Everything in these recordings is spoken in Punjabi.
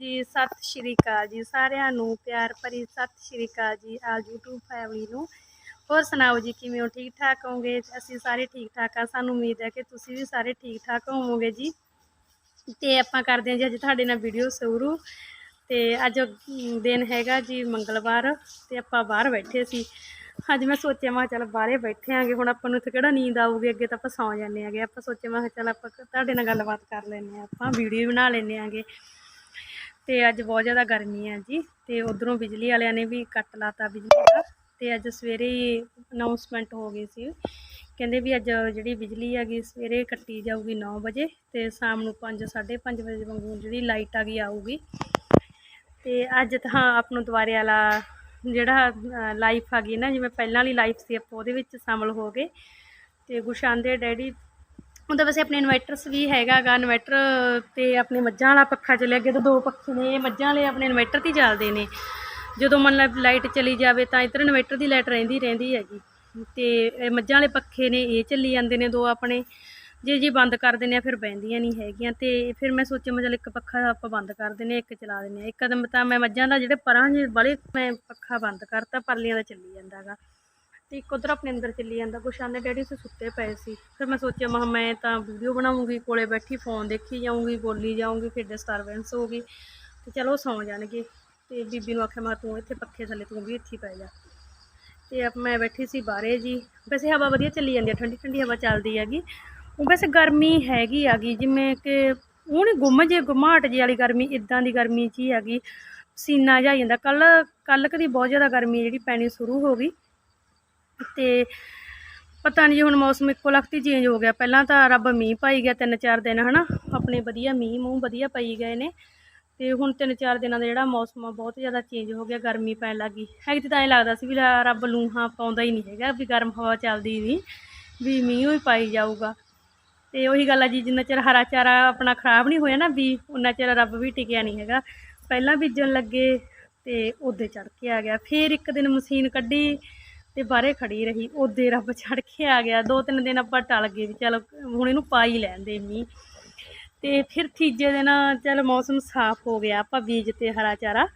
ਜੀ, ਸਤਿ ਸ਼੍ਰੀ ਅਕਾਲ ਜੀ, ਸਾਰਿਆਂ ਨੂੰ ਪਿਆਰ ਭਰੀ ਸਤਿ ਸ਼੍ਰੀ ਅਕਾਲ ਜੀ ਆ YouTube ਫੈਮਿਲੀ ਨੂੰ। ਹੋਰ ਸੁਣਾਓ ਜੀ, ਕਿਵੇਂ ਹੋ? ਠੀਕ ਠਾਕ ਹੋਗੇ ਅਸੀਂ ਸਾਰੇ ਠੀਕ ਠਾਕ ਆ ਸਾਨੂੰ ਉਮੀਦ ਹੈ ਕਿ ਤੁਸੀਂ ਵੀ ਸਾਰੇ ਠੀਕ ਠਾਕ ਹੋਵੋਗੇ ਜੀ। ਤੇ ਆਪਾਂ ਕਰਦੇ ਹਾਂ ਜੀ, ਅੱਜ ਤੁਹਾਡੇ ਨਾਲ ਵੀਡੀਓ ਸ਼ੁਰੂ। ਤੇ ਅੱਜ ਦਿਨ ਹੈਗਾ ਜੀ ਮੰਗਲਵਾਰ ਤੇ ਆਪਾਂ ਬਾਹਰ ਬੈਠੇ ਸੀ। ਅੱਜ ਮੈਂ ਸੋਚਿਆ, ਮੈਂ ਕਿਹਾ ਚੱਲ ਬਾਹਰੇ ਬੈਠੇ ਆਂਗੇ। ਹੁਣ ਆਪਾਂ ਨੂੰ ਇੱਥੇ ਕਿਹੜਾ ਨੀਂਦ ਆਊਗੀ? ਅੱਗੇ ਤਾਂ ਆਪਾਂ ਸੌਂ ਜਾਂਦੇ ਆਂਗੇ। ਆਪਾਂ ਸੋਚਿਆ, ਮੈਂ ਕਿਹਾ ਚੱਲ ਆਪਾਂ ਤੁਹਾਡੇ ਨਾਲ ਗੱਲਬਾਤ ਕਰ ਲੈਂਦੇ ਆ ਆਪਾਂ ਵੀਡੀਓ ਬਣਾ ਲੈਂਦੇ ਆਂਗੇ। ਤੇ ਅੱਜ ਬਹੁਤ ਜ਼ਿਆਦਾ ਗਰਮੀ ਹੈ ਜੀ ਤੇ ਉਧਰੋਂ ਬਿਜਲੀ ਵਾਲਿਆਂ ਨੇ ਵੀ ਕੱਟ ਲਾਤਾ ਬਿਜਲੀ ਦਾ ਤੇ ਅੱਜ ਸਵੇਰੇ ਹੀ ਅਨਾਉਂਸਮੈਂਟ ਹੋ ਗਈ ਸੀ। ਕਹਿੰਦੇ ਵੀ ਅੱਜ ਜਿਹੜੀ ਬਿਜਲੀ ਹੈਗੀ ਸਵੇਰੇ ਕੱਟੀ ਜਾਊਗੀ 9 ਵਜੇ ਤੇ ਸ਼ਾਮ ਨੂੰ 5 5:30 ਵਜੇ ਵਾਂਗੂ ਜਿਹੜੀ ਲਾਈਟ ਆ ਗਈ ਆਊਗੀ। ਤੇ ਅੱਜ ਤਾਂ ਆਪ ਨੂੰ ਦੁਬਾਰੇ ਵਾਲਾ ਜਿਹੜਾ ਲਾਈਫ ਆ ਗਈ ਨਾ, ਜਿਵੇਂ ਪਹਿਲਾਂ ਵਾਲੀ ਲਾਈਫ ਸੀ, ਆਪਾਂ ਉਹਦੇ ਵਿੱਚ ਸ਼ਾਮਲ ਹੋ ਗਏ। ਤੇ ਗੁਸ਼ਾਨ ਦੇ ਡੈਡੀ ਉਹਦਾ ਵੈਸੇ ਆਪਣੇ ਇਨਵਰਟਰਸ ਵੀ ਹੈਗਾ ਗਾ ਇਨਵਰਟਰ ਤੇ ਆਪਣੇ ਮੱਝਾਂ ਵਾਲਾ ਪੱਖਾ ਚੱਲਿਆ ਅੱਗੇ ਤਾਂ ਦੋ ਪੱਖੇ ਨੇ, ਇਹ ਮੱਝਾਂ ਵਾਲੇ ਆਪਣੇ ਇਨਵਰਟਰ ਤੇ ਚੱਲਦੇ ਨੇ। ਜਦੋਂ ਮੰਨ ਲਾ ਲਾਈਟ ਚਲੀ ਜਾਵੇ ਤਾਂ ਇੱਧਰ ਇਨਵਰਟਰ ਦੀ ਲਾਈਟ ਰਹਿੰਦੀ ਰਹਿੰਦੀ ਹੈਗੀ। ਤੇ ਇਹ ਮੱਝਾਂ ਵਾਲੇ ਪੱਖੇ ਨੇ, ਇਹ ਚੱਲੀ ਜਾਂਦੇ ਨੇ ਦੋ ਆਪਣੇ। ਜੇ ਜੀ ਬੰਦ ਕਰ ਦਿੰਦੇ ਆ ਫਿਰ ਬਹਿੰਦੀਆਂ ਨਹੀਂ ਹੈਗੀਆਂ ਤੇ ਫਿਰ ਮੈਂ ਸੋਚਿਆ ਮੈਂ ਚੱਲ ਇੱਕ ਪੱਖਾ ਆਪਾਂ ਬੰਦ ਕਰ ਦਿੰਦੇ ਹਾਂ ਇੱਕ ਚਲਾ ਦਿੰਦੇ ਹਾਂ ਇੱਕ ਤਾਂ ਮੈਂ ਮੱਝਾਂ ਦਾ ਜਿਹੜੇ ਪਰਾਂ ਜੇ ਬੜੇ ਮੈਂ ਪੱਖਾ ਬੰਦ ਕਰਤਾ, ਪਰਲੀਆਂ ਦਾ ਚੱਲੀ ਜਾਂਦਾ ਗਾ। ਤੇ ਇੱਕ ਉਧਰ ਆਪਣੇ ਅੰਦਰ ਚੱਲੀ ਜਾਂਦਾ। ਗੁਸ਼ਾਨ ਦੇ ਡੈਡੀ ਸੇ ਸੁੱਤੇ ਪਏ ਸੀ। ਫਿਰ ਮੈਂ ਸੋਚਿਆ, ਮੈਂ ਕਿਹਾ ਮੈਂ ਤਾਂ ਵੀਡੀਓ ਬਣਾਉਂਗੀ, ਕੋਲੇ ਬੈਠੀ ਫੋਨ ਦੇਖੀ ਜਾਊਂਗੀ, ਬੋਲੀ ਜਾਊਂਗੀ, ਫਿਰ ਡਿਸਟਰਬੈਂਸ ਹੋਊਗੀ ਤੇ ਚਲੋ ਸੌਂ ਜਾਣਗੇ। ਤੇ ਬੀਬੀ ਨੂੰ ਆਖਿਆ, ਮੈਂ ਕਿਹਾ ਤੂੰ ਇੱਥੇ ਪੱਖੇ ਥੱਲੇ, ਤੂੰ ਵੀ ਇੱਥੇ ਹੀ ਪੈ ਜਾ। ਤੇ ਮੈਂ ਬੈਠੀ ਸੀ ਬਾਹਰੇ ਜੀ। ਵੈਸੇ ਹਵਾ ਵਧੀਆ ਚੱਲੀ ਜਾਂਦੀ ਹੈ ਠੰਡੀ ਠੰਡੀ ਹਵਾ ਚੱਲਦੀ ਹੈਗੀ। ਉਹ ਵੈਸੇ ਗਰਮੀ ਹੈਗੀ ਹੈਗੀ ਜਿਵੇਂ ਕਿ ਉਹ ਨਹੀਂ ਗੁੰਮ ਜੇ, ਗੁਮਾਹਟ ਜੀ ਵਾਲੀ ਗਰਮੀ ਇਦਾਂ ਦੀ ਗਰਮੀ 'ਚ ਹੀ ਹੈਗੀ। ਸੀਨਾ ਜਿਹਾ ਆ ਜਾਂਦਾ। ਕੱਲ ਕੱਲ ਕਦੀ ਬਹੁਤ ਜ਼ਿਆਦਾ ਗਰਮੀ ਜਿਹੜੀ ਪੈਣੀ ਸ਼ੁਰੂ ਹੋ ਗਈ। ਤੇ ਪਤਾ ਨਹੀਂ ਜੀ ਹੁਣ ਮੌਸਮ ਇੱਕੋ ਲਖਤ ਚੇਂਜ ਹੋ ਗਿਆ। ਪਹਿਲਾਂ ਤਾਂ ਰੱਬ ਮੀਂਹ ਪਾਈ ਗਿਆ ਤਿੰਨ ਚਾਰ ਦਿਨ, ਹਨਾ? ਆਪਣੇ ਵਧੀਆ ਮੀਂਹ ਮੂੰਹ ਵਧੀਆ ਪਈ ਗਏ ਨੇ। ਤੇ ਹੁਣ ਤਿੰਨ ਚਾਰ ਦਿਨਾਂ ਦਾ ਜਿਹੜਾ ਮੌਸਮ ਆ, ਬਹੁਤ ਜ਼ਿਆਦਾ ਚੇਂਜ ਹੋ ਗਿਆ, ਗਰਮੀ ਪੈਣ ਲੱਗੀ ਹੈਗੀ ਤਾਂ ਐਂ ਲੱਗਦਾ ਸੀ ਵੀ ਰੱਬ ਲੂਹਾਂ ਪਾਉਂਦਾ ਹੀ ਨਹੀਂ ਹੈਗਾ, ਵੀ ਗਰਮ ਹਵਾ ਚੱਲਦੀ ਨਹੀਂ ਵੀ ਮੀਂਹ ਹੀ ਪਾਈ ਜਾਊਗਾ। ਤੇ ਉਹੀ ਗੱਲ ਆ ਜੀ, ਜਿੰਨਾ ਚਿਰ ਹਰਾ ਚਾਰਾ ਆਪਣਾ ਖਰਾਬ ਨਹੀਂ ਹੋਇਆ ਨਾ ਵੀ, ਉਨਾ ਚਿਰ ਰੱਬ ਵੀ ਟਿਕਿਆ ਨਹੀਂ ਹੈਗਾ। ਪਹਿਲਾਂ ਬੀਜਣ ਲੱਗੇ ਤੇ ਉਹਦੇ ਚੜ ਕੇ ਆ ਗਿਆ। ਫੇਰ ਇੱਕ ਦਿਨ ਮਸ਼ੀਨ ਕੱਢੀ ਤੇ ਬਾਹਰੇ ਖੜੀ ਰਹੀ, ਉਹਦੇ ਰੱਬ ਚੜ ਕੇ ਆ ਗਿਆ। ਦੋ ਤਿੰਨ ਦਿਨ ਆਪਾਂ ਟਲ ਗਏ ਵੀ ਚਲ ਹੁਣ ਇਹਨੂੰ ਪਾ ਹੀ ਲੈਣ ਦੇ ਮੀਂਹ। ਤੇ ਫਿਰ ਤੀਜੇ ਦਿਨ ਚਲ ਮੌਸਮ ਸਾਫ਼ ਹੋ ਗਿਆ, ਆਪਾਂ ਬੀਜ ਤੇ ਹਰਾ ਚਾਰਾ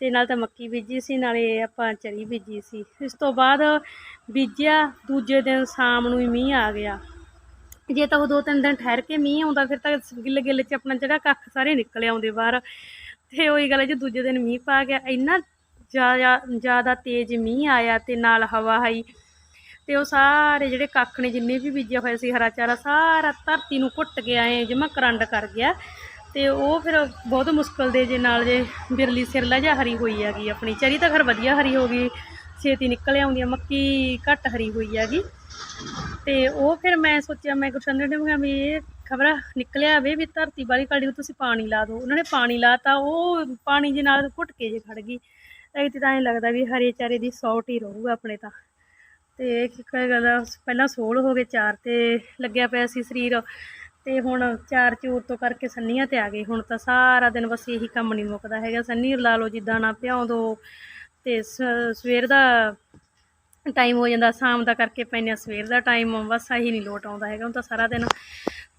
ਤੇ ਨਾਲ ਤਾਂ ਮੱਕੀ ਬੀਜੀ ਸੀ, ਨਾਲੇ ਆਪਾਂ ਚਰੀ ਬੀਜੀ ਸੀ। ਇਸ ਤੋਂ ਬਾਅਦ ਬੀਜਿਆ, ਦੂਜੇ ਦਿਨ ਸ਼ਾਮ ਨੂੰ ਹੀ ਮੀਂਹ ਆ ਗਿਆ। ਜੇ ਤਾਂ ਉਹ ਦੋ ਤਿੰਨ ਦਿਨ ਠਹਿਰ ਕੇ ਮੀਂਹ ਆਉਂਦਾ, ਫਿਰ ਤਾਂ ਗਿੱਲ ਗਿੱਲ ਚ ਆਪਣਾ ਜਿਹੜਾ ਕੱਖ ਸਾਰੇ ਨਿਕਲ ਆਉਂਦੇ ਬਾਹਰ। ਤੇ ਉਹੀ ਗੱਲ ਹੈ, ਜੀ ਦੂਜੇ ਦਿਨ ਮੀਂਹ ਪਾ ਗਿਆ, ਇੰਨਾ ਜ਼ਿਆਦਾ ਜ਼ਿਆਦਾ ਤੇਜ਼ ਮੀਂਹ ਆਇਆ ਤੇ ਨਾਲ ਹਵਾ ਆਈ। ਤੇ ਉਹ ਸਾਰੇ ਜਿਹੜੇ ਕੱਖ ਨੇ, ਜਿੰਨੇ ਵੀ ਬੀਜਿਆ ਹੋਇਆ ਸੀ ਹਰਾ ਚਾਰਾ, ਸਾਰਾ ਧਰਤੀ ਨੂੰ ਘੁੱਟ ਗਿਆ ਆਏ ਜਮਾ ਕਰੰਡ ਕਰ ਗਿਆ। ਤੇ ਉਹ ਫਿਰ ਬਹੁਤ ਮੁਸ਼ਕਲ ਦੇ ਜੇ ਨਾਲ ਜੇ ਬਿਰਲੀ ਸਿਰਲਾ ਜਿਹਾ ਹਰੀ ਹੋਈ ਹੈਗੀ ਆਪਣੀ। ਚਰੀ ਤਾਂ ਖਰ ਵਧੀਆ ਹਰੀ ਹੋ ਗਈ, ਛੇਤੀ ਨਿਕਲ ਆਉਂਦੀ ਆ ਮੱਕੀ ਘੱਟ ਹਰੀ ਹੋਈ ਹੈਗੀ। ਤੇ ਉਹ ਫਿਰ ਮੈਂ ਸੋਚਿਆ, ਮੈਂ ਗੁਰਸ਼ੰਦਰ ਨੇ ਕਿਹਾ ਵੀ ਇਹ ਖਬਰ ਨਿਕਲਿਆ ਵੇ ਵੀ ਧਰਤੀ ਵਾਲੀ ਕਾੜੀ ਨੂੰ ਤੁਸੀਂ ਪਾਣੀ ਲਾ ਦਿਓ। ਉਹਨਾਂ ਨੇ ਪਾਣੀ ਲਾਤਾ, ਉਹ ਪਾਣੀ ਦੇ ਨਾਲ ਘੁੱਟ ਕੇ ਜੇ ਖੜ ਗਈ। ਐਤੀ ਤਾਂ ਐਂ ਲੱਗਦਾ ਵੀ ਹਰੇ ਚਾਰੇ ਦੀ ਸੌਟ ਹੀ ਰਹੂਗਾ ਆਪਣੇ ਤਾਂ। ਤੇ ਇੱਕ ਗੱਲ ਪਹਿਲਾਂ ਸੋਲ ਹੋ ਗਏ ਚਾਰ ਤੇ ਲੱਗਿਆ ਪਿਆ ਸੀ ਸਰੀਰ। ਤੇ ਹੁਣ ਚਾਰ ਚੂਰ ਤੋਂ ਕਰਕੇ ਸੰਨੀਆਂ ਤੇ ਆ ਗਏ। ਹੁਣ ਤਾਂ ਸਾਰਾ ਦਿਨ ਬਸ ਇਹੀ ਕੰਮ ਨਹੀਂ ਮੁੱਕਦਾ ਹੈਗਾ। ਸੰਨੀ ਲਾ ਲਓ ਜਿੱਦਾਂ ਨਾ ਭਿਉਂ ਦੋ ਤੇ ਸ- ਸਵੇਰ ਦਾ ਟਾਈਮ ਹੋ ਜਾਂਦਾ, ਸ਼ਾਮ ਦਾ ਕਰਕੇ ਪੈਂਦੇ ਆ, ਸਵੇਰ ਦਾ ਟਾਈਮ ਬਸ ਆਹੀ ਨਹੀਂ ਲੋਟ ਆਉਂਦਾ ਹੈਗਾ। ਹੁਣ ਤਾਂ ਸਾਰਾ ਦਿਨ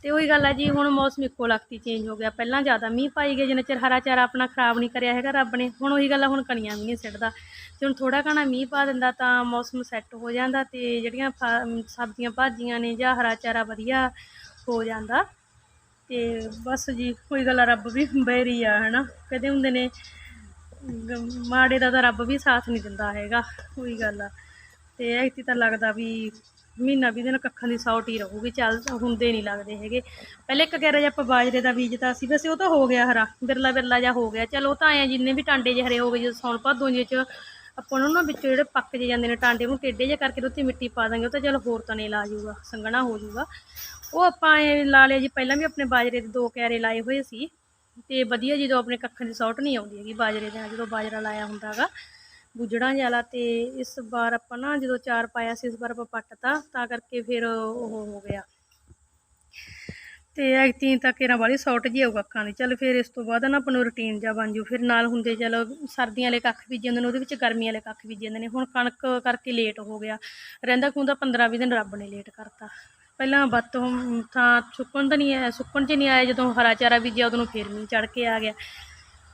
ਤੇ ਉਹੀ ਗੱਲ ਆ ਜੀ ਹੁਣ ਮੌਸਮ ਇੱਕੋ ਲਖਤੀ ਚੇਂਜ ਹੋ ਗਿਆ। ਪਹਿਲਾਂ ਜ਼ਿਆਦਾ ਮੀਂਹ ਪਾਈ ਗਏ ਜਿੰਨਾ ਚਿਰ ਹਰਾ ਚਾਰਾ ਆਪਣਾ ਖਰਾਬ ਨਹੀਂ ਕਰਿਆ ਹੈਗਾ ਰੱਬ ਨੇ ਹੁਣ ਉਹੀ ਗੱਲ ਆ ਹੁਣ ਕਣੀਆਂ ਵੀ ਨਹੀਂ ਸਿੱਟਦਾ। ਜੇ ਹੁਣ ਥੋੜਾ ਘਣਾ ਮੀਂਹ ਪਾ ਦਿੰਦਾ ਤਾਂ ਮੌਸਮ ਸੈੱਟ ਹੋ ਜਾਂਦਾ ਤੇ ਜਿਹੜੀਆਂ ਫ- ਸਬਜ਼ੀਆਂ ਭਾਜੀਆਂ ਨੇ ਜਾਂ ਹਰਾ ਚਾਰਾ ਵਧੀਆ ਹੋ ਜਾਂਦਾ। ਤੇ ਬਸ ਜੀ ਕੋਈ ਗੱਲ ਆ, ਰੱਬ ਵੀ ਬੈਰੀ ਆ ਹਨਾ। ਕਦੇ ਹੁੰਦੇ ਨੇ ਮਾੜੇ ਦਾ ਤਾਂ ਰੱਬ ਵੀ ਸਾਥ ਨਹੀਂ ਦਿੰਦਾ ਹੈਗਾ ਉਹੀ ਗੱਲ ਆ। ਤੇ ਐਤੀ ਤਾਂ ਲੱਗਦਾ ਵੀ ਮਹੀਨਾ ਵੀ ਦਿਨ ਕੱਖਾਂ ਦੀ ਸੌਟ ਹੀ ਰਹੂਗੀ, ਚੱਲ ਹੁੰਦੇ ਨਹੀਂ ਲੱਗਦੇ ਹੈਗੇ। ਪਹਿਲੇ ਇੱਕ ਗੈਰਜ ਆਪਾਂ ਬਾਜਰੇ ਦਾ ਬੀਜਤਾ ਸੀ, ਵੈਸੇ ਉਹ ਤਾਂ ਹੋ ਗਿਆ ਹਰਾ, ਬਿਰਲਾ ਬਿਰਲਾ ਜਿਹਾ ਹੋ ਗਿਆ। ਚਲ ਉਹ ਤਾਂ ਆਏ ਜਿੰਨੇ ਵੀ ਟਾਂਡੇ ਜਿਹੇ ਹਰੇ ਹੋ ਗਏ, ਜਦੋਂ ਸੌਣ ਭਾਦੋਂ ਜਿਹੇ ਚ ਆਪਾਂ ਉਹਨਾਂ ਨਾ ਵਿੱਚੋਂ ਜਿਹੜੇ ਪੱਕ ਜੇ ਜਾਂਦੇ ਨੇ, ਟਾਂਡੇ ਨੂੰ ਟੇਢੇ ਜਿਹਾ ਕਰਕੇ ਤੇ ਉੱਤੇ ਮਿੱਟੀ ਪਾ ਦਾਂਗੇ, ਉਹ ਤਾਂ ਚਲ ਹੋਰ ਤਾਂ ਨਹੀਂ ਲਾ ਜੂਗਾ, ਸੰਘਣਾ ਹੋ ਜੂਗਾ। ਉਹ ਆਪਾਂ ਐਂ ਲਾ ਲਿਆ ਜੀ, ਪਹਿਲਾਂ ਵੀ ਆਪਣੇ ਬਾਜਰੇ ਦੇ ਦੋ ਕੈਰੇ ਲਾਏ ਹੋਏ ਸੀ। ਤੇ ਵਧੀਆ ਜਦੋਂ ਆਪਣੇ ਕੱਖਾਂ ਦੀ ਸੌਟ ਨਹੀਂ ਆਉਂਦੀ ਹੈਗੀ, ਬਾਜਰੇ ਦੇ ਨਾਲ ਜਦੋਂ ਬਾਜਰਾ ਲਾਇਆ ਹੁੰਦਾ ਹੈਗਾ ਬੁਜੜਾਂ ਵਾਲਾ ਤੇ ਇਸ ਵਾਰ ਆਪਾਂ ਨਾ ਜਦੋਂ ਚਾਰ ਪਾਇਆ ਸੀ, ਇਸ ਵਾਰ ਆਪਾਂ ਪੱਟਤਾ ਤਾਂ ਕਰਕੇ ਫਿਰ ਉਹ ਹੋ ਗਿਆ। ਤੇ ਐਤੀ ਤੱਕ ਇਹਨਾਂ ਵਾਲੀ ਸੌਟ ਜੀ ਆਊਗਾ ਅੱਖਾਂ ਦੀ। ਚੱਲ ਫਿਰ ਇਸ ਤੋਂ ਬਾਅਦ ਨਾ ਆਪਾਂ ਨੂੰ ਰੁਟੀਨ ਜਾ ਬਣ ਜੂ। ਫਿਰ ਨਾਲ ਹੁੰਦੇ ਚਲੋ ਸਰਦੀਆਂ ਵਾਲੇ ਕੱਖ ਬੀਜੇ ਜਾਂਦੇ ਨੇ, ਉਹਦੇ ਵਿੱਚ ਗਰਮੀਆਂ ਵਾਲੇ ਕੱਖ ਬੀਜੇ ਜਾਂਦੇ ਨੇ। ਹੁਣ ਕਣਕ ਕਰਕੇ ਲੇਟ ਹੋ ਗਿਆ। ਰਹਿੰਦਾ ਖੂੰਦਾ 15 20 ਦਿਨ ਰੱਬ ਨੇ ਲੇਟ ਕਰਤਾ। ਪਹਿਲਾਂ ਬੱਤ ਥਾਂ ਸੁੱਕਣ ਤਾਂ ਨਹੀਂ ਆਇਆ, ਸੁੱਕਣ 'ਚ ਨਹੀਂ ਆਇਆ। ਜਦੋਂ ਹਰਾ ਚਾਰਾ ਬੀਜਿਆ, ਉਦੋਂ ਨੂੰ ਫਿਰ ਮੀਂਹ ਚੜ ਕੇ ਆ ਗਿਆ।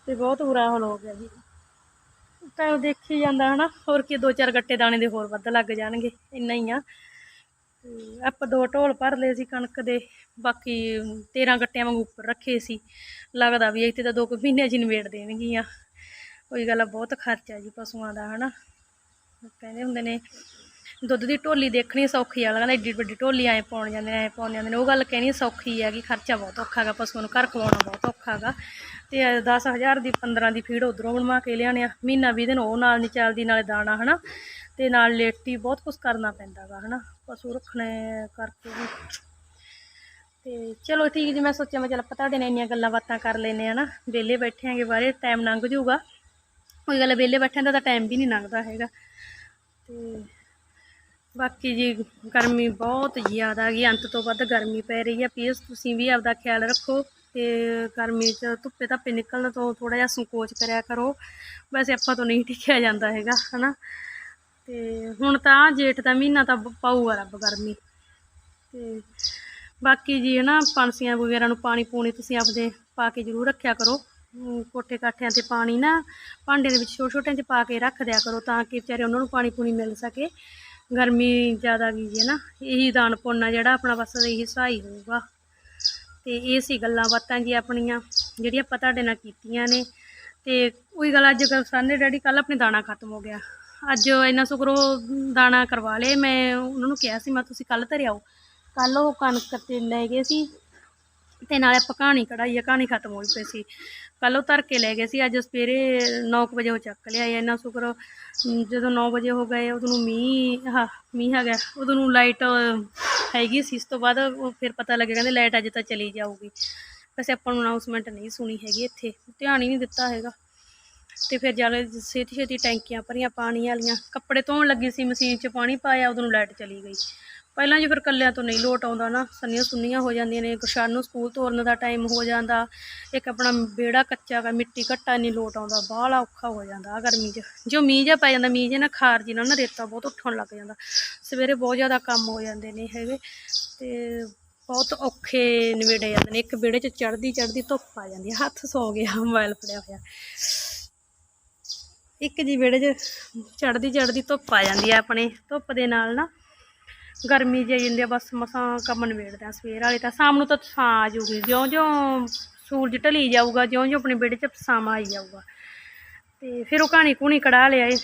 ਤੇ ਬਹੁਤ ਬੁਰਾ ਹਾਲ ਹੋ ਗਿਆ ਜੀ। ਤਾਂ ਦੇਖੀ ਜਾਂਦਾ ਹਨਾ ਹੋਰ ਕੀ ਦੋ ਚਾਰ ਗੱਟੇ ਦਾਣੇ ਦੇ ਹੋਰ ਵੱਧ ਲੱਗ ਜਾਣਗੇ ਇੰਨਾ ਹੀ ਆ। ਤੇ ਆਪਾਂ ਦੋ ਢੋਲ ਭਰ ਲਏ ਸੀ ਕਣਕ ਦੇ ਬਾਕੀ 13 ਗੱਟਿਆਂ ਵਾਂਗੂ ਉੱਪਰ ਰੱਖੇ ਸੀ। ਲੱਗਦਾ ਵੀ ਇੱਥੇ ਤਾਂ ਦੋ ਕੁ ਮਹੀਨੇ 'ਚ ਹੀ ਨਿਬੇੜ ਦੇਣਗੀਆਂ। ਕੋਈ ਗੱਲ ਆ, ਬਹੁਤ ਖਰਚਾ ਜੀ ਪਸ਼ੂਆਂ ਦਾ ਹਨਾ। ਕਹਿੰਦੇ ਹੁੰਦੇ ਨੇ ਦੁੱਧ ਦੀ ਢੋਲੀ ਦੇਖਣੀ ਸੌਖੀ ਆ ਲੱਗਦਾ ਏਡੀ ਵੱਡੀ ਢੋਲੀ ਐ ਪਾਉਣ ਜਾਂਦੇ ਨੇ ਐ ਪਾਉਣ ਜਾਂਦੇ ਨੇ। ਉਹ ਗੱਲ ਕਹਿਣੀ ਸੌਖੀ ਹੈ ਕਿ ਖਰਚਾ ਬਹੁਤ ਔਖਾ ਗਾ ਪਸ਼ੂਆਂ ਨੂੰ ਘਰ ਖਵਾਉਣਾ ਬਹੁਤ ਔਖਾ ਗਾ ਤੇ 10000 ਦੀ 15 ਦੀ ਫੀਡ ਉਧਰੋਂ ਬਣਵਾ ਕੇ ਲਿਆਉਣੇ ਆ। ਮਹੀਨਾ 20 ਦਿਨ ਉਹ ਨਾਲ ਨਹੀਂ ਚੱਲਦੀ, ਨਾਲੇ ਦਾਣਾ, ਹਨਾ? ਤੇ ਨਾਲ ਲੇਟੀ ਬਹੁਤ ਕੁਝ ਕਰਨਾ ਪੈਂਦਾ ਗਾ ਹਨਾ? ਪਸ਼ੂ ਰੱਖਣੇ ਕਰਕੇ ਵੀ। ਤੇ ਚਲੋ ਠੀਕ ਜੀ, ਮੈਂ ਸੋਚਿਆ ਮੈਂ ਚੱਲ ਪਤਾ ਤੁਹਾਡੇ ਨਾਲ ਇੰਨੀਆਂ ਗੱਲਾਂ ਬਾਤਾਂ ਕਰ ਲੈਨੇ ਆ ਨਾ ਵਿਹਲੇ ਬੈਠੇ ਆਂਗੇ ਬਾਰੇ ਟਾਈਮ ਲੰਘ ਜਾਊਗਾ। ਕੋਈ ਗੱਲ ਵਿਹਲੇ ਬੈਠਿਆਂ ਦਾ ਤਾਂ ਟਾਈਮ ਵੀ ਨਹੀਂ ਲੰਘਦਾ ਹੈਗਾ। ਤੇ ਬਾਕੀ ਜੀ, ਗਰਮੀ ਬਹੁਤ ਜ਼ਿਆਦਾ ਹੈਗੀ, ਅੰਤ ਤੋਂ ਵੱਧ ਗਰਮੀ ਪੈ ਰਹੀ ਹੈ ਪਲੀਜ਼ ਤੁਸੀਂ ਵੀ ਆਪਦਾ ਖਿਆਲ ਰੱਖੋ। ਤੇ ਗਰਮੀ 'ਚ ਧੁੱਪੇ ਧੱਪੇ ਨਿਕਲਣ ਤੋਂ ਥੋੜਾ ਜਿਹਾ ਸੰਕੋਚ ਕਰਿਆ ਕਰੋ। ਵੈਸੇ ਆਪਾਂ ਤੋਂ ਨਹੀਂ ਟਿਕਿਆ ਜਾਂਦਾ ਹੈਗਾ, ਹਨਾ। ਤੇ ਹੁਣ ਤਾਂ ਜੇਠ ਦਾ ਮਹੀਨਾ ਤਾਂ ਪਾਊਗਾ ਰੱਬ ਗਰਮੀ। ਤੇ ਬਾਕੀ ਜੀ ਹੈ ਨਾ ਪੰਛੀਆਂ ਵਗੈਰਾ ਨੂੰ ਪਾਣੀ ਪੂਣੀ ਤੁਸੀਂ ਆਪਦੇ ਪਾ ਕੇ ਜ਼ਰੂਰ ਰੱਖਿਆ ਕਰੋ। ਕੋਠੇ ਕਾਠਿਆਂ ਤੇ ਪਾਣੀ ਨਾ ਭਾਂਡੇ ਦੇ ਵਿੱਚ ਛੋਟੇ ਛੋਟਿਆਂ 'ਚ ਪਾ ਕੇ ਰੱਖ ਦਿਆ ਕਰੋ ਤਾਂ ਕਿ ਵਿਚਾਰੇ ਉਹਨਾਂ ਨੂੰ ਪਾਣੀ ਪੂਣੀ ਮਿਲ ਸਕੇ। ਗਰਮੀ ਜ਼ਿਆਦਾ ਗਈ ਜੀ ਹੈ ਨਾ ਇਹੀ ਦਾਨ ਪੁੰਨ ਆ ਜਿਹੜਾ ਆਪਣਾ ਬਸ ਇਹੀ ਸਹਾਈ ਹੋਊਗਾ। ਤੇ ਇਹ ਸੀ ਗੱਲਾਂ ਬਾਤਾਂ ਜੀ ਆਪਣੀਆਂ, ਜਿਹੜੀਆਂ ਆਪਾਂ ਤੁਹਾਡੇ ਨਾਲ ਕੀਤੀਆਂ ਨੇ। ਤੇ ਉਹੀ ਗੱਲ ਅੱਜ ਕੱਲ੍ਹ ਸਾਨੇ ਡੈਡੀ ਕੱਲ ਆਪਣੇ ਦਾਣਾ ਖਤਮ ਹੋ ਗਿਆ। ਅੱਜ ਇੰਨਾ ਸ਼ੁਕਰ ਦਾਣਾ ਕਰਵਾ ਲਏ, ਮੈਂ ਉਹਨਾਂ ਨੂੰ ਕਿਹਾ ਸੀ, ਮੈਂ ਤੁਸੀਂ ਕੱਲ ਧਰਿ ਆਓ। ਕੱਲ ਉਹ ਕਣਕ ਤੇ ਲੈ ਗਏ ਸੀ ਤੇ ਨਾਲੇ ਆਪਾਂ ਕਹਾਣੀ ਕਢਾਈ ਆ, ਕਹਾਣੀ ਖਤਮ ਹੋਈ ਪਈ ਸੀ। ਕੱਲ ਉਹ ਧਰ ਕੇ ਲੈ ਗਏ ਸੀ, ਅੱਜ ਸਵੇਰੇ 9 ਵਜੇ ਉਹ ਚੱਕ ਲਿਆ ਇੰਨਾ ਸ਼ੁਕਰ ਜਦੋਂ 9 ਵਜੇ ਹੋ ਗਏ, ਉਦੋਂ ਨੂੰ ਮੀਂਹ, ਹਾਂ, ਮੀਂਹ ਆ ਗਿਆ ਉਦੋਂ ਨੂੰ ਲਾਈਟ ਹੈਗੀ ਸੀ, ਇਸ ਤੋਂ ਬਾਅਦ ਉਹ ਫਿਰ ਪਤਾ ਲੱਗਿਆ, ਕਹਿੰਦੇ ਲਾਈਟ ਅੱਜ ਤਾਂ ਚਲੀ ਜਾਊਗੀ। ਵੈਸੇ ਆਪਾਂ ਨੂੰ ਅਨਾਉਂਸਮੈਂਟ ਨਹੀਂ ਸੁਣੀ ਹੈਗੀ ਇੱਥੇ, ਧਿਆਨ ਹੀ ਨਹੀਂ ਦਿੱਤਾ ਹੈਗਾ। ਤੇ ਫਿਰ ਜਦ ਛੇਤੀ ਛੇਤੀ ਟੈਂਕੀਆਂ ਭਰੀਆਂ ਪਾਣੀ ਵਾਲੀਆਂ, ਕੱਪੜੇ ਧੋਣ ਲੱਗੀ ਸੀ, ਮਸ਼ੀਨ 'ਚ ਪਾਣੀ ਪਾਇਆ, ਉਦੋਂ ਨੂੰ ਲਾਈਟ ਚਲੀ ਗਈ। ਪਹਿਲਾਂ ਜੇ ਫਿਰ ਕੱਲਿਆਂ ਤੋਂ ਨਹੀਂ ਲੋਟ ਆਉਂਦਾ ਨਾ, ਸੰਨੀਆਂ ਸੁੰਨੀਆਂ ਹੋ ਜਾਂਦੀਆਂ ਨੇ ਗੁਰਸ਼ਨ ਨੂੰ ਸਕੂਲ ਤੋਰਨ ਦਾ ਟਾਈਮ ਹੋ ਜਾਂਦਾ, ਇੱਕ ਆਪਣਾ ਵਿਹੜਾ ਕੱਚਾ ਗਾ, ਮਿੱਟੀ ਘੱਟਾ ਨਹੀਂ ਲੋਟ ਆਉਂਦਾ, ਬਾਹਲਾ ਔਖਾ ਹੋ ਜਾਂਦਾ ਆ ਗਰਮੀ 'ਚ। ਜੋ ਮੀਂਹ ਜਿਹਾ ਪੈ ਜਾਂਦਾ, ਮੀਂਹ ਜੇ ਨਾ ਖਾਰ ਜੀ ਨਾਲ ਨਾ ਰੇਤਾ ਬਹੁਤ ਉੱਠਣ ਲੱਗ ਜਾਂਦਾ। ਸਵੇਰੇ ਬਹੁਤ ਜ਼ਿਆਦਾ ਕੰਮ ਹੋ ਜਾਂਦੇ ਨੇ ਹੈਗੇ, ਤੇ ਬਹੁਤ ਔਖੇ ਨਿਬੇੜੇ ਜਾਂਦੇ ਨੇ, ਇੱਕ ਵਿਹੜੇ 'ਚ ਚੜ੍ਹਦੀ ਚੜ੍ਹਦੀ ਧੁੱਪ ਆ ਜਾਂਦੀ ਹੈ ਹੱਥ ਸੌ ਗਿਆ ਮੋਬਾਈਲ ਫੜਿਆ ਹੋਇਆ। ਇੱਕ ਜੀ ਵਿਹੜੇ 'ਚ ਚੜ੍ਹਦੀ ਚੜ੍ਹਦੀ ਧੁੱਪ ਆ ਜਾਂਦੀ ਹੈ ਆਪਣੇ, ਧੁੱਪ ਦੇ ਨਾਲ ਨਾ ਗਰਮੀ ਜਿਹੀ ਜਾਂਦੀ ਆ, ਬਸ ਮਸਾਂ ਕੰਮ ਨਿਬੇੜਦੇ ਆ ਸਵੇਰ ਵਾਲੇ ਤਾਂ, ਸ਼ਾਮ ਨੂੰ ਤਾਂ ਛਾਂ ਆ ਜਾਊਗੀ ਜਿਉਂ ਜਿਉਂ ਸੂਰਜ ਢਲੀ ਜਾਊਗਾ ਜਿਉਂ ਜਿਉਂ ਆਪਣੇ ਵਿਹੜੇ 'ਚ ਪਸਾਮਾ ਆਈ ਜਾਊਗਾ। ਤੇ ਫਿਰ ਉਹ ਕਹਾਣੀ ਕੂਣੀ ਕਢਾ ਲਿਆ ਏ,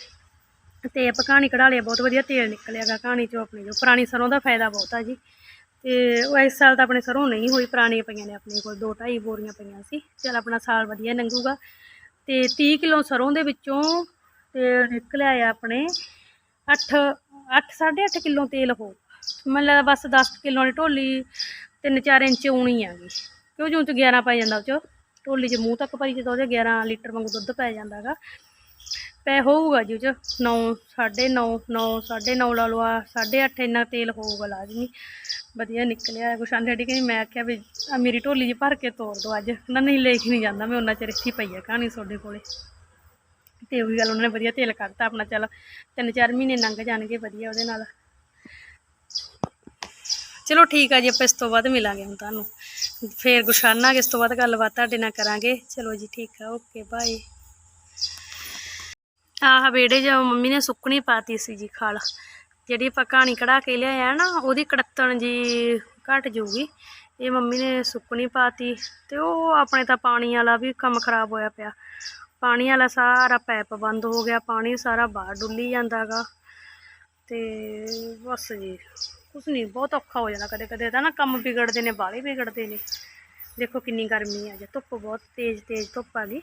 ਤੇ ਆਪਾਂ ਕਹਾਣੀ ਕਢਾ ਲਿਆ, ਬਹੁਤ ਵਧੀਆ ਤੇਲ ਨਿਕਲਿਆਗਾ ਕਹਾਣੀ 'ਚੋਂ ਆਪਣੀ ਜੋ, ਪੁਰਾਣੀ ਸਰੋਂ ਦਾ ਫਾਇਦਾ ਬਹੁਤ ਆ ਜੀ। ਤੇ ਉਹ ਇਸ ਸਾਲ ਤਾਂ ਆਪਣੇ ਸਰੋਂ ਨਹੀਂ ਹੋਈ, ਪੁਰਾਣੀਆਂ ਪਈਆਂ ਨੇ ਆਪਣੇ ਕੋਲ, ਦੋ ਢਾਈ ਬੋਰੀਆਂ ਪਈਆਂ ਸੀ, ਚਲ ਆਪਣਾ ਸਾਲ ਵਧੀਆ ਲੰਘੂਗਾ। ਤੇ 30 ਕਿਲੋ ਸਰੋਂ ਦੇ ਵਿੱਚੋਂ ਤੇਲ ਨਿਕਲਿਆ ਆ ਆਪਣੇ 8 8 8.5 ਕਿਲੋ ਤੇਲ ਹੋ ਮੈਨੂੰ ਲੱਗਦਾ ਬਸ 10 ਕਿਲੋ ਵਾਲੀ ਢੋਲੀ 3-4 ਇੰਚ ਉਣੀ ਆ ਕਿਉਂ ਜੂੰ ਚ 11 ਪੈ ਜਾਂਦਾ ਉਹ ਚ। ਢੋਲੀ 'ਚ ਮੂੰਹ ਤੱਕ ਭਰੀ ਜਦੋਂ ਉਹਦੇ 11 ਲੀਟਰ ਵਾਂਗੂ ਦੁੱਧ ਪੈ ਜਾਂਦਾਗਾ ਪੈ ਹੋਊਗਾ ਜੀ ਉਹ ਚ। 9 9.5 9 9.5 ਲਾ ਲਓ ਆ। 8.5 ਇੰਨਾ ਤੇਲ ਹੋਊਗਾ ਲਾਜ਼ਮੀ। ਵਧੀਆ ਨਿਕਲਿਆ। ਕੁਛ ਗੁਸ਼ਾਨ ਡੈਡੀ ਕਹਿੰਦੀ ਮੈਂ ਆਖਿਆ ਵੀ ਆਹ ਮੇਰੀ ਢੋਲੀ 'ਚ ਭਰ ਕੇ ਤੋਰ ਦੋ ਅੱਜ। ਨਾ ਨਹੀਂ ਲੈ ਕੇ ਨਹੀਂ ਜਾਂਦਾ। ਮੈਂ ਉਹਨਾਂ ਚਿਰ ਇੱਥੇ ਪਈ ਆ ਕਹਾਣੀ ਤੁਹਾਡੇ ਕੋਲੇ। ਤੇ ਉਹੀ ਗੱਲ, ਉਹਨਾਂ ਨੇ ਵਧੀਆ ਤੇਲ ਕੱਢਤਾ ਆਪਣਾ। ਚੱਲ ਤਿੰਨ ਚਾਰ ਮਹੀਨੇ ਲੰਘ ਜਾਣਗੇ ਵਧੀਆ ਉਹਦੇ ਨਾਲ। ਚਲੋ ਠੀਕ ਆ ਜੀ, ਆਪਾਂ ਇਸ ਤੋਂ ਬਾਅਦ ਮਿਲਾਂਗੇ ਹੁਣ ਤੁਹਾਨੂੰ। ਫੇਰ ਗੁਸ਼ਾਨਾ ਇਸ ਤੋਂ ਬਾਅਦ ਗੱਲਬਾਤ ਤੁਹਾਡੇ ਨਾਲ ਕਰਾਂਗੇ। ਚਲੋ ਜੀ, ਠੀਕ ਆ, ਓਕੇ, ਬਾਏ। ਆਹ ਵਿਹੜੇ 'ਚ ਮੰਮੀ ਨੇ ਸੁੱਕਣੀ ਪਾਤੀ ਸੀ ਜੀ ਖਾਲ। ਜਿਹੜੀ ਆਪਾਂ ਕਹਾਣੀ ਕਢਾ ਕੇ ਲਿਆਇਆ ਨਾ, ਉਹਦੀ ਕੜੱਤਣ ਜੀ ਘਟ ਜੂਗੀ ਇਹ ਮੰਮੀ ਨੇ ਸੁੱਕਣੀ ਪਾਤੀ ਤੇ ਉਹ ਆਪਣੇ ਤਾਂ ਪਾਣੀ ਵਾਲਾ ਵੀ ਕੰਮ ਖਰਾਬ ਹੋਇਆ ਪਿਆ। ਪਾਣੀ ਵਾਲਾ ਸਾਰਾ ਪੈਪ ਬੰਦ ਹੋ ਗਿਆ, ਪਾਣੀ ਸਾਰਾ ਬਾਹਰ ਡੁੱਲੀ ਜਾਂਦਾਗਾ ਤੇ ਬਸ ਜੀ। ਕੁਛ ਨਹੀਂ ਬਹੁਤ ਔਖਾ ਹੋ ਜਾਂਦਾ ਕਦੇ ਕਦੇ ਤਾਂ ਨਾ ਕੰਮ ਵਿਗੜਦੇ ਨੇ ਬਾਲੇ ਵਿਗੜਦੇ ਨੇ। ਦੇਖੋ ਕਿੰਨੀ ਗਰਮੀ ਆ, ਜੇ ਧੁੱਪ ਬਹੁਤ ਤੇਜ਼ ਤੇਜ਼ ਧੁੱਪ ਆ ਗਈ।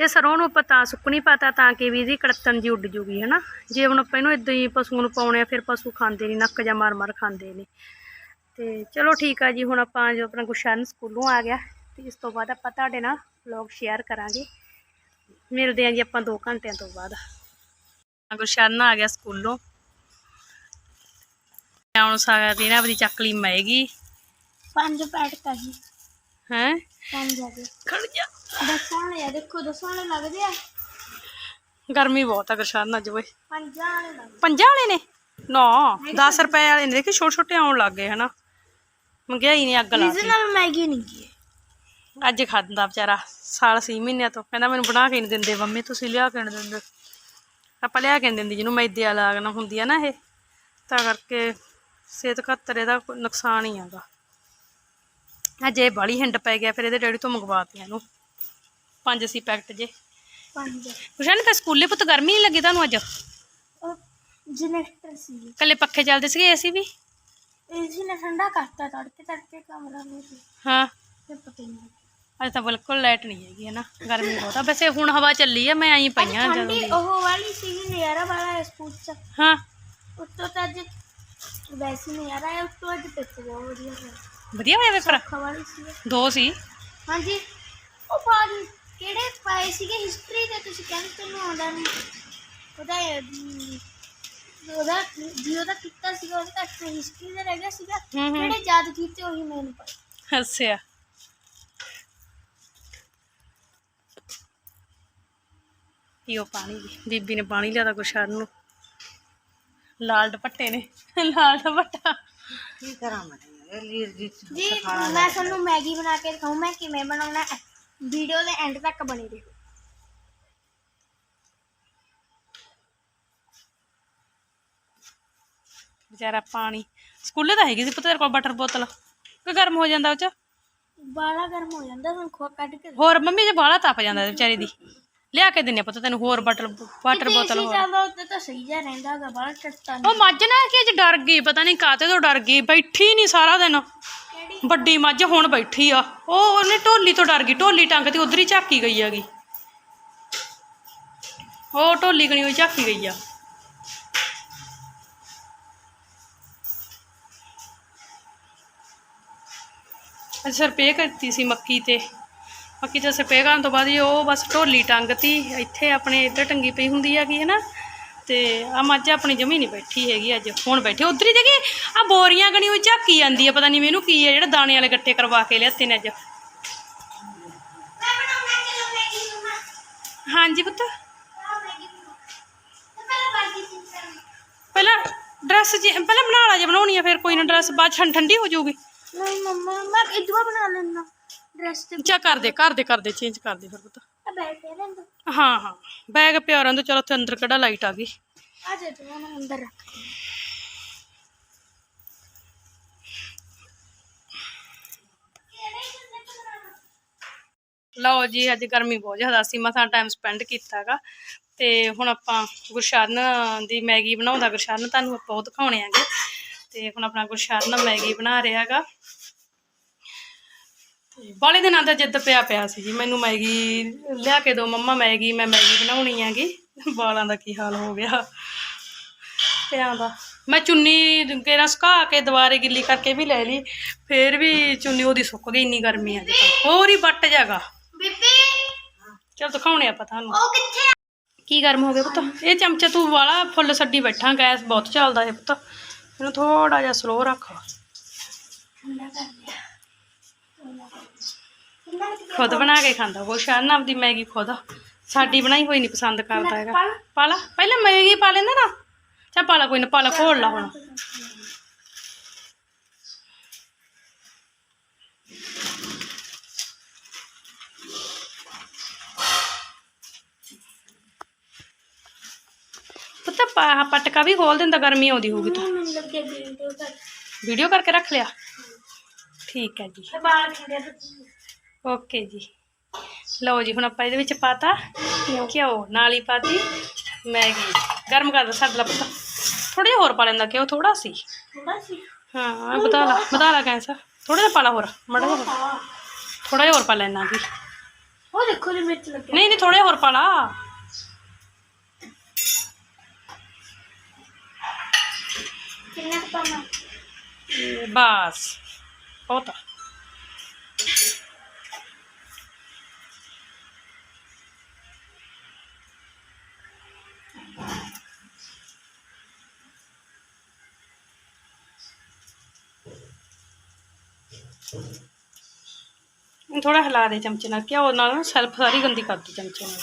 ਇਹ ਸਰੋਂ ਨੂੰ ਆਪਾਂ ਪਤਾ ਸੁੱਕਣੀ ਪਾਤਾ, ਤਾਂ ਕਿ ਵੀ ਇਹਦੀ ਕੜਤਨ ਜੀ ਉੱਡ ਜੂਗੀ, ਹਨਾ? ਜੇ ਹੁਣ ਆਪਾਂ ਇਹਨੂੰ ਇਦਾਂ ਹੀ ਪਸੂ ਨੂੰ ਪਾਉਣੇ ਆ, ਫਿਰ ਪਸ਼ੂ ਖਾਂਦੇ ਨਹੀਂ ਨੱਕ ਜਾਂ ਮਾਰ ਮਾਰ ਖਾਂਦੇ ਨੇ। ਤੇ ਚਲੋ ਠੀਕ ਆ ਜੀ, ਹੁਣ ਆਪਾਂ ਜੋ ਆਪਣਾ ਗੁਸ਼ਨ ਸਕੂਲੋਂ ਆ ਗਿਆ। ਤੇ ਇਸ ਤੋਂ ਬਾਅਦ ਆਪਾਂ ਤੁਹਾਡੇ ਨਾਲ ਵਲੌਗ ਸ਼ੇਅਰ ਕਰਾਂਗੇ। ਮਿਲਦੇ ਆਂ ਜੀ ਆਪਾਂ 2 ਘੰਟਿਆਂ ਤੋਂ ਬਾਅਦ। ਗੁਰਸ਼ਰਨ ਆ ਗਿਆ ਸਕੂਲੋਂ। ਹੁਣ ਸਾਰਾ ਦਿਨ ਆਪਣੀ ਚੱਕਲੀ ਮਏਗੀ ਪੰਜ ਪੈਟ ਜੀ। ਹੈ? ਪੰਜ ਆ ਗਏ ਖੜ ਜਾ। ਦੱਸਣ ਆ ਦੇਖੋ ਦੱਸਣ ਲੱਗਦੇ ਆ। ਗਰਮੀ ਬਹੁਤ ਆ ਗੁਸ਼ਨ ਅੱਜ ਓਏ ਪੰਜਾਂ ਵਾਲੇ ਲੱਗਦੇ। ਪੰਜਾਂ ਵਾਲੇ ਨੇ? ਨਾ 10 ਰੁਪਏ ਵਾਲੇ ਨੇ। ਦੇਖੀ ਛੋਟੇ ਛੋਟੇ ਆਉਣ ਲੱਗ ਗਏ ਹਨਾ। ਮਹਿੰਗਾਈ ਨੇ ਅੱਗ ਲਾ ਦਿੱਤੀ ਨਾਲ ਮੈਗੀ ਨਹੀਂ ਕੀ ਅੱਜ ਖਾਂਦਾ ਵਿਚਾਰਾ ਸਾਲ ਸੀ ਮਹੀਨਿਆਂ ਤੋਂ। ਕਹਿੰਦਾ ਮੈਨੂੰ ਬਣਾ ਕੇ ਨਹੀਂ ਦਿੰਦੇ ਮੰਮੀ ਤੁਸੀਂ ਲਿਆ ਕੇ ਨਹੀਂ ਦਿੰਦੇ। ਆਪਾਂ ਲਿਆ ਕੇ ਨਹੀਂ ਦਿੰਦੀ ਜਿਹਨੂੰ ਮੈਦੇ ਵਾਲਾ ਨਾ ਹੁੰਦੀ ਆ ਨਾ ਇਹ। ਤਾਂ ਕਰਕੇ ਸਿਹਤ ਖਾਤਰ ਇਹਦਾ ਨੁਕਸਾਨ ਹੀ ਆਗਾ ਅੱਜ ਬਾਲੀ ਹਿੰਡ ਪੈ ਗਿਆ ਫਿਰ ਇਹਦੇ ਡੈਡੀ ਤੋਂ ਮੰਗਵਾਤੀਆਂ ਇਹਨੂੰ। ਪੰਜ ਸੀ ਪੈਕਟ ਜੇ। ਪੰਜ। ਕੁਸ਼ਨ ਤਾਂ ਸਕੂਲੇ ਪੁੱਤ ਗਰਮੀ ਨਹੀਂ ਲੱਗੀ ਤੁਹਾਨੂੰ ਅੱਜ? ਜਨਰੇਟਰ ਸੀ। ਕੱਲੇ ਪੱਖੇ ਚੱਲਦੇ ਸੀਗੇ ਏਸੀ ਵੀ? ਏਸੀ ਨੇ ਠੰਡਾ ਕਰਤਾ ਤੜਕੇ ਤੜਕੇ ਕਮਰਾ ਨੂੰ ਸੀ। ਹਾਂ। ਤੇ ਪਤਾ ਨਹੀਂ ਅੱਜ ਤਾਂ ਬਿਲਕੁਲ ਲਾਈਟ ਨਹੀਂ ਹੈਗੀ ਹੈ ਨਾ ਗਰਮੀ ਬਹੁਤ ਆ। ਵੈਸੇ ਹੁਣ ਹਵਾ ਚੱਲੀ ਆ ਮੈਂ ਆਈ ਪਈਆਂ ਜਦੋਂ ਠੰਡੀ ਉਹ ਵਾਲੀ ਸੀ ਨਜ਼ਾਰਾ ਵਾਲਾ ਸਕੂਲ ਚ। ਹਾਂ। ਉੱਤੋਂ ਤਾਂ ਅੱਜ ਵੈਸੇ ਨਜ਼ਾਰਾ ਹੈ ਉੱਤੋਂ ਅੱਜ ਪੇਪਰ ਬਹੁਤ ਵਧੀਆ ਹੋਇਆ। ਵਧੀਆ ਹੋਇਆ ਪੇਪਰ? ਖਵਾਲੀ ਸੀ ਦੋ ਸੀ। ਹਾਂਜੀ। ਉਹ ਬਾਅਦ ਕਿਹੜੇ ਪਾਏ ਸੀਗੇ? ਹਿਸਟਰੀ ਦੇ ਤੁਸੀਂ ਕਹਿੰਦੇ ਤੁਹਾਨੂੰ ਆਉਂਦਾ ਨਹੀਂ। ਉਹਦਾ ਅਮ, ਉਹਦਾ ਜੀ ਉਹਦਾ ਕੀਤਾ ਸੀਗਾ ਉਹਦਾ ਤੱਕ ਹਿਸਟਰੀ ਦਾ ਰਹਿ ਗਿਆ ਸੀਗਾ। ਹੂੰ ਹੂੰ ਜਿਹੜੇ ਯਾਦ ਕੀਤੇ ਉਹੀ ਮੈਨੂੰ ਪਤਾ ਅੱਛਾ। ਪੀਓ ਪਾਣੀ ਵੀ ਬੀਬੀ ਨੇ ਪਾਣੀ ਲਿਆਦਾ ਗੁਰਸ਼ਰਨ ਨੂੰ। ਲਾਲ ਦੁਪੱਟੇ ਨੇ। ਲਾਲ ਦੁਪੱਟਾ। ਕੀ ਕਰਾਂ ਮੈਂ? ਲੀਰ ਜੀ ਜੀ ਮੈਂ ਤੁਹਾਨੂੰ ਮੈਗੀ ਬਣਾ ਕੇ ਦਿਖਾਉਂ ਮੈਂ ਕਿਵੇਂ ਬਣਾਉਣਾ ਵੀਡੀਓ ਦੇ ਐਂਡ ਤੱਕ ਬਣੇ ਰਹੋ। ਵਿਚਾਰਾ ਪਾਣੀ। ਸਕੂਲੇ ਤਾਂ ਹੈਗੀ ਸੀ ਪਤਾ ਤੇਰੇ ਕੋਲ ਬਟਰ ਬੋਤਲ ਕਿ ਗਰਮ ਹੋ ਜਾਂਦਾ ਉਹ ਚ? ਬਾਲਾ ਗਰਮ ਹੋ ਜਾਂਦਾ ਹੁਣ ਖੋ ਕੱਢ ਕੇ ਹੋਰ ਮੰਮੀ ਜੇ ਬਾਹਲਾ ਤਪ ਜਾਂਦਾ ਇਹਦੇ ਵਿਚਾਰੀ ਦੀ। ਲਿਆ ਕੇ ਦਿੰਨੇ ਪਤਾ ਤੈਨੂੰ ਹੋਰ ਬਟਰ ਵਾਟਰ ਬੋਤਲ ਹੋਰ। ਜਾਂਦਾ ਉੱਤੇ ਤਾਂ ਸਹੀ ਜਿਹਾ ਰਹਿੰਦਾ ਹੈਗਾ ਬਾਲਾ ਟੱਟਾ ਉਹ ਮੱਝ ਨਾ ਕਿ ਅੱਜ ਡਰ ਗਈ ਪਤਾ ਨਹੀਂ ਕਾਤੇ ਤੋਂ ਡਰ ਗਈ ਬੈਠੀ ਨਹੀਂ ਸਾਰਾ ਦਿਨ। ਵੱਡੀ ਮੱਝ ਹੁਣ ਬੈਠੀ ਆ। ਉਹ ਉਹਨੇ ਢੋਲੀ ਤੋਂ ਡਰ ਗਈ ਢੋਲੀ ਟੰਗ ਤੇ ਉਧਰ ਹੀ ਝਾਕੀ ਗਈ ਹੈਗੀ। ਉਹ ਢੋਲੀ ਗਣੀ ਹੋਈ ਝਾਕੀ ਗਈ ਆ। ਅੱਜ ਸਰਪੇ ਕਰਤੀ ਸੀ ਮੱਕੀ ਤੇ। ਮੱਕੀ ਤੇ ਸਰਪੇ ਕਰਨ ਤੋਂ ਬਾਅਦ ਜੀ ਉਹ ਬਸ ਢੋਲੀ ਟੰਗਤੀ, ਇੱਥੇ ਆਪਣੇ ਇੱਧਰ ਟੰਗੀ ਪਈ ਹੁੰਦੀ ਹੈਗੀ ਹੈ ਨਾ, ਤੇ ਆ ਮੱਝ ਆਪਣੀ ਜਮੀ ਨਹੀਂ ਬੈਠੀ ਹੈਗੀ ਅੱਜ, ਹੁਣ ਬੈਠੀ, ਉਧਰ ਹੀ ਦੇਖੀ ਆ ਬੋਰੀਆਂ ਗਣੀ ਹੋਈ ਝਾਕੀ ਜਾਂਦੀ ਆ, ਪਤਾ ਨਹੀਂ ਮੈਨੂੰ ਕੀ ਆ ਜਿਹੜਾ ਦਾਣੇ ਵਾਲੇ ਗੱਟੇ ਕਰਵਾ ਕੇ ਲਿਆਤੇ ਨੇ ਅੱਜ। ਮੈਂ ਬਣਾਉਣਾ ਚਲੋ ਮੈਗੀ ਨੂੰ ਹਾਂਜੀ ਪੁੱਤ। ਮੈਂ ਮੈਗੀ ਤੇ ਪਹਿਲਾਂ ਬਾਕੀ ਚੀਜ਼ਾਂ ਪਹਿਲਾਂ ਡਰੈਸ ਜੀ, ਪਹਿਲਾਂ ਬਣਾ ਲਾ ਜੇ ਬਣਾਉਣੀ ਆ, ਫਿਰ ਕੋਈ ਨਾ ਡਰੈਸ ਬਾਅਦ 'ਚ ਠੰ- ਠੰਡੀ ਹੋ ਜਾਊਗੀ। ਨਹੀਂ ਮੰਮਾ, ਮੈਂ ਇਦਵਾ ਬਣਾ ਲੈਣਾ ਡਰੈਸ ਤੇ ਚਾ ਕਰ ਦੇ ਕਰ ਦੇ ਕਰ ਦੇ ਚੇਂਜ ਕਰ ਦੇ ਫਿਰ ਪੁੱਤ। ਆ ਬੈਠ ਰਹਿੰਦਾ ਹਾਂ ਹਾਂ। ਬੈਗ ਪਿਆ ਰਹਿੰਦਾ ਚਲੋ ਉੱਥੇ ਅੰਦਰ ਕਿਹੜਾ ਲਾਈਟ ਆ ਗਈ। ਆ ਜਾ ਤੂੰ ਉਹਨੂੰ ਅੰਦਰ ਰੱਖ। ਲਓ ਜੀ ਅੱਜ ਗਰਮੀ ਬਹੁਤ ਜ਼ਿਆਦਾ ਸੀ ਮਸਾਂ ਟਾਈਮ ਸਪੈਂਡ ਕੀਤਾਗਾ। ਤੇ ਹੁਣ ਆਪਾਂ ਗੁਰਸ਼ਰਨ ਦੀ ਮੈਗੀ ਬਣਾਉਂਦਾ ਗੁਰਸ਼ਰਨ ਤੁਹਾਨੂੰ ਆਪਾਂ ਉਹ ਦਿਖਾਉਣੇ ਆਗੇ ਤੇ ਹੁਣ ਆਪਣਾ ਗੁਰਸ਼ਰਨ ਮੈਗੀ ਬਣਾ ਰਿਹਾ ਹੈਗਾ। ਬਾਲੇ ਦਿਨਾਂ ਦਾ ਜਿੱਦ ਪਿਆ ਪਿਆ ਸੀ ਜੀ ਮੈਨੂੰ ਮੈਗੀ ਲਿਆ ਕੇ ਦਿਓ ਮੰਮਾ ਮੈਗੀ ਮੈਂ ਮੈਗੀ ਬਣਾਉਣੀ ਹੈਗੀ। ਵਾਲਾਂ ਦਾ ਕੀ ਹਾਲ ਹੋ ਗਿਆ? ਪਿਆਂ ਦਾ। ਮੈਂ ਚੁੰਨੀ ਕੇਰਾ ਸੁਕਾ ਕੇ ਦੁਬਾਰੇ ਗਿੱਲੀ ਕਰਕੇ ਵੀ ਲੈ ਲਈ ਫੇਰ ਵੀ ਚੁੰਨੀ ਉਹਦੀ ਸੁੱਕ ਗਈ ਇੰਨੀ ਗਰਮੀ ਅੱਜ ਤਾਂ। ਹੋਰ ਹੀ ਵੱਟ ਜਾਗਾ। ਬੀਬੀ। ਚਲ ਦਿਖਾਉਣੇ ਆਪਾਂ ਤੁਹਾਨੂੰ। ਉਹ ਕਿੱਥੇ ਆ? ਕੀ ਗਰਮ ਹੋ ਗਿਆ ਪੁੱਤ? ਇਹ ਚਮਚਾ ਤੂੰ ਵਾਲਾ ਫੁੱਲ ਛੱਡੀ ਬੈਠਾ ਗੈਸ ਬਹੁਤ ਚੱਲਦਾ ਹੈ ਪੁੱਤ। ਇਹਨੂੰ ਥੋੜਾ ਜਿਹਾ ਸਲੋ ਰੱਖ। ਠੰਡਾ ਕਰ ਲਿਆ। ਖੁਦ ਬਣਾ ਕੇ ਖਾਂਦਾ ਉਹ ਸ਼ਾਨ ਆਪਦੀ ਮੈਗੀ ਖੁਦ। ਸਾਡੀ ਬਣਾਈ ਹੋਈ ਨਹੀਂ ਪਸੰਦ ਕਰਦਾ ਹੈਗਾ। ਪਾ ਲਾ ਪਹਿਲਾਂ ਮੈਗੀ ਪਾ ਲੈਂਦਾ ਨਾ। ਚਾ ਪਾ ਲਾ ਕੋਈ ਨਾ ਪਾ ਲਾ ਘੋਲ ਲਾ ਹੁਣ। ਪੁੱਤ ਪਟਕਾ ਵੀ ਖੋਲ ਦਿੰਦਾ ਗਰਮੀ ਆਉਂਦੀ ਹੋਊਗੀ ਤਾਂ। ਵੀਡੀਓ ਕਰਕੇ ਰੱਖ ਲਿਆ। ਠੀਕ ਹੈ ਜੀ। ਖੜੇ ਓਕੇ ਜੀ। ਲਓ ਜੀ ਹੁਣ ਆਪਾਂ ਇਹਦੇ ਵਿੱਚ ਪਾਤਾ ਘਿਓ। ਨਾਲ ਹੀ ਪਾਤੀ ਮੈਗੀ। ਗਰਮ ਕਰ ਦੋ ਲਾ ਪੁੱਤ। ਥੋੜਾ ਜਿਹਾ ਹੋਰ ਪਾ ਲੈਂਦਾ ਘਿਓ ਥੋੜਾ ਸੀ। ਥੋੜਾ ਸੀ? ਹਾਂ ਬਤਾ ਲਾ ਬਤਾ ਲਾ ਕੈਂਸਾ ਥੋੜਾ ਜਿਹਾ ਪਾ ਲਾ ਹੋਰ ਮੜਾ ਜਿਹਾ ਥੋੜਾ ਜਿਹਾ ਹੋਰ ਪਾ ਲੈਣਾ ਵੀ ਉਹ ਦੇਖੋ ਜੀ ਮਿਰਚ ਲੱਗੇ ਨਹੀਂ ਨਹੀਂ ਥੋੜਾ ਜਿਹਾ ਹੋਰ ਪਾ ਲਾ। ਕਿੰਨਾ ਪਾਣਾ ਬਸ। ਬਹੁਤ ਆ। ਥੋੜਾ ਹਿਲਾ ਦੇ ਚਮਚੇ ਨਾਲ, ਘਿਓ ਨਾਲ ਨਾ ਸੈਲਫ ਸਾਰੀ ਗੰਦੀ ਕਰ ਚਮਚੇ ਨਾਲ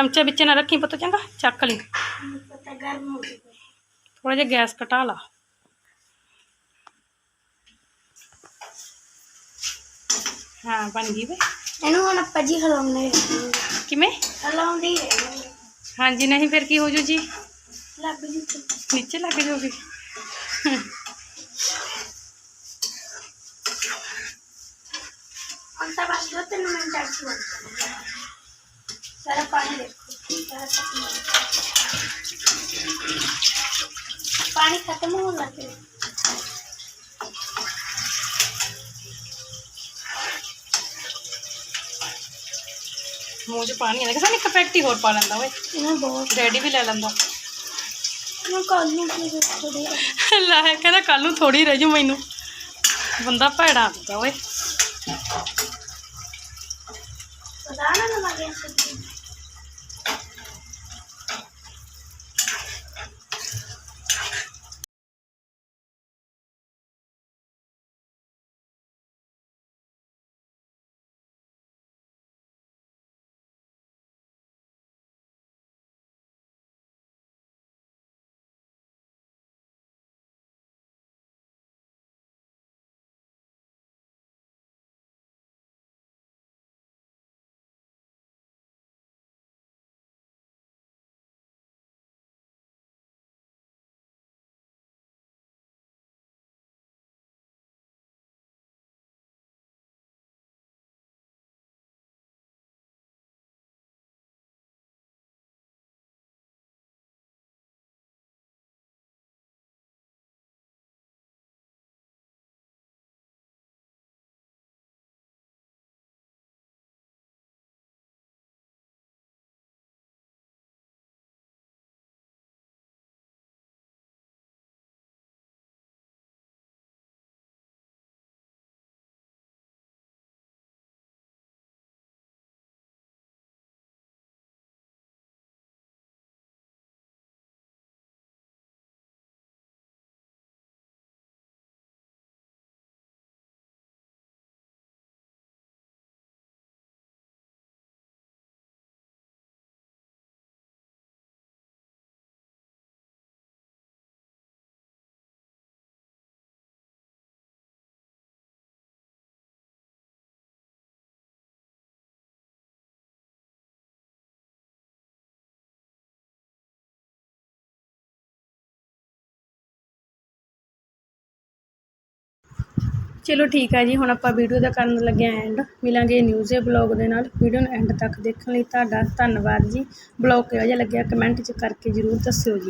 ਲਾਲ ਦੀ ਚਮਚੇ ਵਿੱਚ ਨਾ ਰੱਖੀ ਪੁੱਤ ਚੰਗਾ ਚੱਕ ਲਈ ਮੈਨੂੰ ਪਤਾ ਗਰਮ ਹੋ ਗਈ ਥੋੜਾ ਜਿਹਾ ਗੈਸ ਘਟਾ ਲਾ ਹਾਂ ਬਣ ਗਈ ਵੇ ਇਹਨੂੰ ਹੁਣ ਆਪਾਂ ਜੀ ਹਿਲਾਉਂਦੇ ਰਹਿਣਾ ਕਿਵੇਂ ਹਿਲਾਉਂਦੇ ਹੀ ਰਹਿਣਾ ਹਾਂਜੀ ਨਹੀਂ ਫਿਰ ਕੀ ਹੋ ਜੂ ਜੀ ਲੱਗ ਜੂ ਤੇ। ਨੀਚੇ ਲੱਗ ਜਾਓਗੇ ਹੁਣ ਤਾਂ ਬਸ ਦੋ ਤਿੰਨ ਮਿੰਟ ਤੱਕ ਬਣ ਜਾਣਾ ਸਾਰਾ ਪਾਣੀ ਦੇਖੋ ਸਾਰਾ ਪਾਣੀ ਖਤਮ ਹੋਣ ਲੱਗੇ ਮੂੰਹ 'ਚ ਪਾਣੀ ਆ ਗਿਆ ਸਾਨੂੰ ਇੱਕ ਪੈਕਟੀ ਹੋਰ ਪਾ ਲੈਂਦਾ ਓਏ। ਇਹਨਾਂ ਬਹੁਤ ਡੈਡੀ ਵੀ ਲੈ ਲੈਂਦਾ। ਮੈਂ ਕੱਲ ਨੂੰ ਥੋੜੀ ਲੈ ਕਹਿੰਦਾ ਕੱਲ ਨੂੰ ਥੋੜੀ ਰਹਿ ਜੂ ਮੈਨੂੰ। ਬੰਦਾ ਭੈੜਾ ਹੁੰਦਾ ਓਏ। ਪਤਾ ਨਾ ਨਾ ਲੱਗੇ ਚਲੋ ਠੀਕ ਹੈ ਜੀ, ਹੁਣ ਆਪਾਂ ਵੀਡੀਓ ਦਾ ਕਰਨ ਲੱਗੇ ਹਾਂ ਐਂਡ ਮਿਲਾਂਗੇ ਨਿਊਜ਼ ਦੇ ਬਲੌਗ ਦੇ ਨਾਲ। ਵੀਡੀਓ ਨੂੰ ਐਂਡ ਤੱਕ ਦੇਖਣ ਲਈ ਤੁਹਾਡਾ ਧੰਨਵਾਦ ਜੀ। ਬਲੌਗ ਕਿਹੋ ਜਿਹਾ ਲੱਗਿਆ ਕਮੈਂਟ 'ਚ ਕਰਕੇ ਜ਼ਰੂਰ ਦੱਸਿਓ ਜੀ।